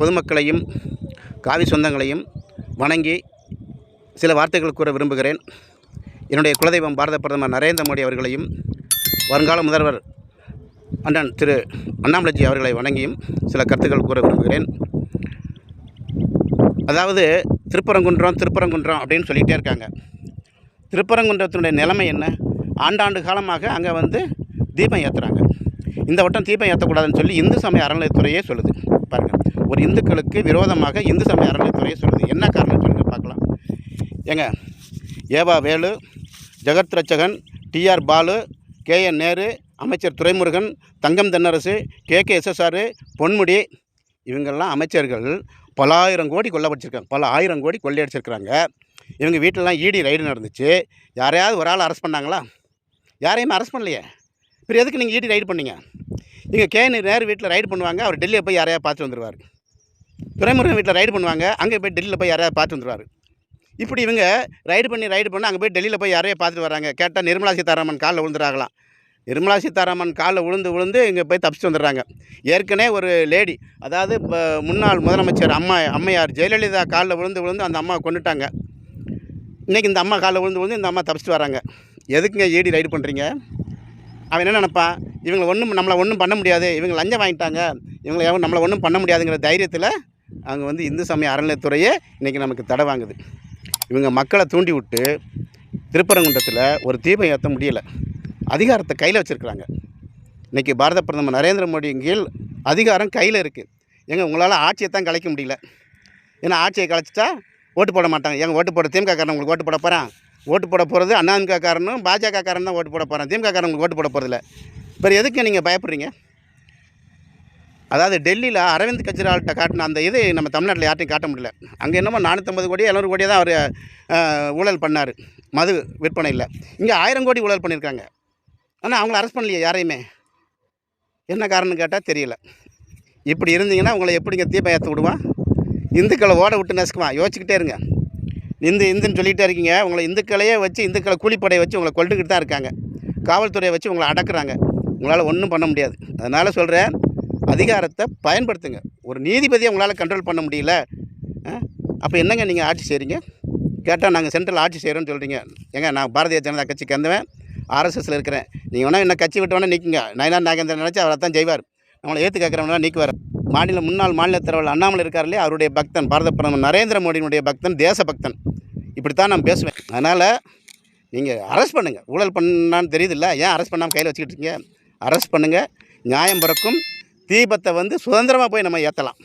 பொதுமக்களையும் காவி சொந்தங்களையும் வணங்கி சில வார்த்தைகள் கூற விரும்புகிறேன். என்னுடைய குலதெய்வம் பாரத பிரதமர் நரேந்திர மோடி அவர்களையும் வருங்கால முதல்வர் அண்ணன் திரு அண்ணாமலைஜி அவர்களை வணங்கியும் சில கருத்துக்கள் கூற விரும்புகிறேன். அதாவது திருப்பரங்குன்றம் திருப்பரங்குன்றம் அப்படின்னு சொல்லிகிட்டே இருக்காங்க. திருப்பரங்குன்றத்தினுடைய நிலைமை என்ன? ஆண்டாண்டு காலமாக அங்கே வந்து தீபம் ஏற்றுறாங்க இந்த வட்டம் தீபம் ஏற்றக்கூடாதுன்னு சொல்லி இந்து சமய அறநிலையத்துறையே சொல்லுது. பாருங்கள் ஒரு இந்துக்களுக்கு விரோதமாக இந்து சமய அறநிலையத்துறையே சொல்லுது என்ன காரணம் சொல்லுங்கள் பார்க்கலாம். ஏங்க E V Velu Jagath Ratchagan TR Baalu K N Nehru அமைச்சர் Duraimurugan Thangam Thennarasu K K SSR Ponmudi இவங்கெல்லாம் அமைச்சர்கள் பல ஆயிரம் கோடி கொள்ளப்படிச்சிருக்காங்க பல ஆயிரம் கோடி கொள்ளையடிச்சிருக்கிறாங்க. இவங்க வீட்டிலலாம் இடி ரைடு நடந்துச்சு. யாரையாவது ஒரு ஆள் அரெஸ்ட் பண்ணாங்களா? யாரையுமே அரெஸ்ட் பண்ணலையே. இப்போ எதுக்கு நீங்கள் இடி ரைடு பண்ணீங்க? இங்கே கேனு நேரு வீட்டில் ரைடு பண்ணுவாங்க. அவர் டெல்லியை போய் யாரையா பார்த்து வந்துடுவார் துறைமுருகன் வீட்டில் ரைடு பண்ணுவாங்க. அங்கே போய் டெல்லியில் போய் யாரையா பார்த்து வந்துடுவார் இப்படி இவங்க ரைடு பண்ணி ரைடு பண்ணி அங்கே போய் டெல்லியில் போய் யாரையா பார்த்துட்டு வராங்க? கேட்டால் நிர்மலா சீதாராமன் காலில் விழுந்துறாங்களாம். நிர்மலா சீதாராமன் காலில் விழுந்து விழுந்து இங்கே போய் தப்பிச்சு வந்துடுறாங்க. ஏற்கனவே ஒரு லேடி அதாவது இப்போ முன்னாள் முதலமைச்சர் அம்மா அம்மையார் ஜெயலலிதா காலில் விழுந்து விழுந்து அந்த அம்மா கொண்டுட்டாங்க இன்றைக்கி இந்த அம்மா காலில் விழுந்து விழுந்து இந்த அம்மா தப்பிச்சிட்டு வராங்க. எதுக்குங்க ஏடி ரைடு பண்ணுறீங்க அவன் என்ன நினப்பான்? இவங்களை ஒன்றும் நம்மளை ஒன்றும் பண்ண முடியாது. இவங்க லஞ்சம் வாங்கிட்டாங்க. இவங்களை எவன் நம்மளை ஒன்றும் பண்ண முடியாதுங்கிற தைரியத்தில் அவங்க வந்து இந்து சமய அறநிலையத்துறையே இன்றைக்கி நமக்கு தடை வாங்குது. இவங்க மக்களை தூண்டி விட்டு திருப்பரங்குன்றத்தில் ஒரு தீபம் ஏற்ற முடியலை. அதிகாரத்தை கையில் வச்சுருக்குறாங்க. இன்றைக்கி பாரத பிரதமர் நரேந்திர மோடி கீழ் அதிகாரம் கையில் இருக்குது எங்கள் உங்களால் ஆட்சியை தான் கலைக்க முடியல. ஏன்னா ஆட்சியை கலைச்சிட்டா ஓட்டு போட மாட்டாங்க. எங்கள் ஓட்டு போட திமுக காரன் உங்களுக்கு ஓட்டு போட போகிறான் ஓட்டு போட போகிறது அண்ணாதிமுக காரனும் பாஜக காரன் தான் ஓட்டு போட போகிறான் திமுக காரன் உங்களுக்கு ஓட்டு போட போகிறதில்ல இப்போ எதுக்கு நீங்கள் பயப்படுறீங்க? அதாவது டெல்லியில் அரவிந்த் கெஜ்ரிவால்கிட்ட காட்டின அந்த இது நம்ம தமிழ்நாட்டில் யார்ட்டையும் காட்ட முடியல. அங்கே என்னமோ நானூற்றம்பது கோடி எழுநூறு கோடி தான் அவர் ஊழல் பண்ணார். மது விற்பனை இல்லை. இங்கே ஆயிரம் கோடி ஊழல் பண்ணியிருக்காங்க ஆனால் அவங்கள அரெஸ்ட் பண்ணலையே யாரையுமே? என்ன காரணம் கேட்டால் தெரியல. இப்படி இருந்தீங்கன்னா உங்களை எப்படிங்க தீபம் ஏற்ற விடுவான் இந்துக்களை ஓட விட்டு நசுக்குவான் யோசிச்சுக்கிட்டே இருங்க. இந்து இந்துன்னு சொல்லிகிட்டே இருக்கீங்க. உங்களை இந்துக்களையே வச்சு இந்துக்களை கூலிப்படையை வச்சு உங்களை கொண்டுக்கிட்டு தான் இருக்காங்க. காவல்துறையை வச்சு உங்களை அடக்குறாங்க. உங்களால் ஒன்றும் பண்ண முடியாது. அதனால் சொல்கிறேன் அதிகாரத்தை பயன்படுத்துங்க. ஒரு நீதிபதியை உங்களால் கண்ட்ரோல் பண்ண முடியல அப்போ என்னங்க நீங்கள் ஆட்சி செய்கிறீங்க கேட்டால் நாங்கள் சென்ட்ரல் ஆட்சி செய்கிறோன்னு சொல்கிறீங்க ஏங்க நான் பாரதிய ஜனதா கட்சிக்கு கந்தவன் ஆர்எஸ்எஸில் இருக்கிறேன். நீங்கள் வேணால் என்ன கட்சி விட்டு வேணால் நீக்குங்க. நயனார் நாகேந்திரன் நினச்சி அவரை தான் செய்வார். நம்மளை ஏற்று கேட்குறவனா நீக்குவார். மாநில முன்னாள் மாநில தலைவர் அண்ணாமலை இருக்கார் இல்லையா? அவருடைய பக்தன் பாரத பிரதமர் நரேந்திர மோடியினுடைய பக்தன் தேச பக்தன் இப்படித்தான் நான் பேசுவேன். அதனால் நீங்கள் அரெஸ்ட் பண்ணுங்கள் ஊழல் பண்ணான்னு தெரியுதுல்ல ஏன் அரெஸ்ட் பண்ணாமல் கையில் வச்சுக்கிட்டு இருக்கீங்க? அரெஸ்ட் பண்ணுங்கள் நியாயம் பிறக்கும். தீபத்தை வந்து சுதந்திரமாக போய் நம்ம ஏற்றலாம்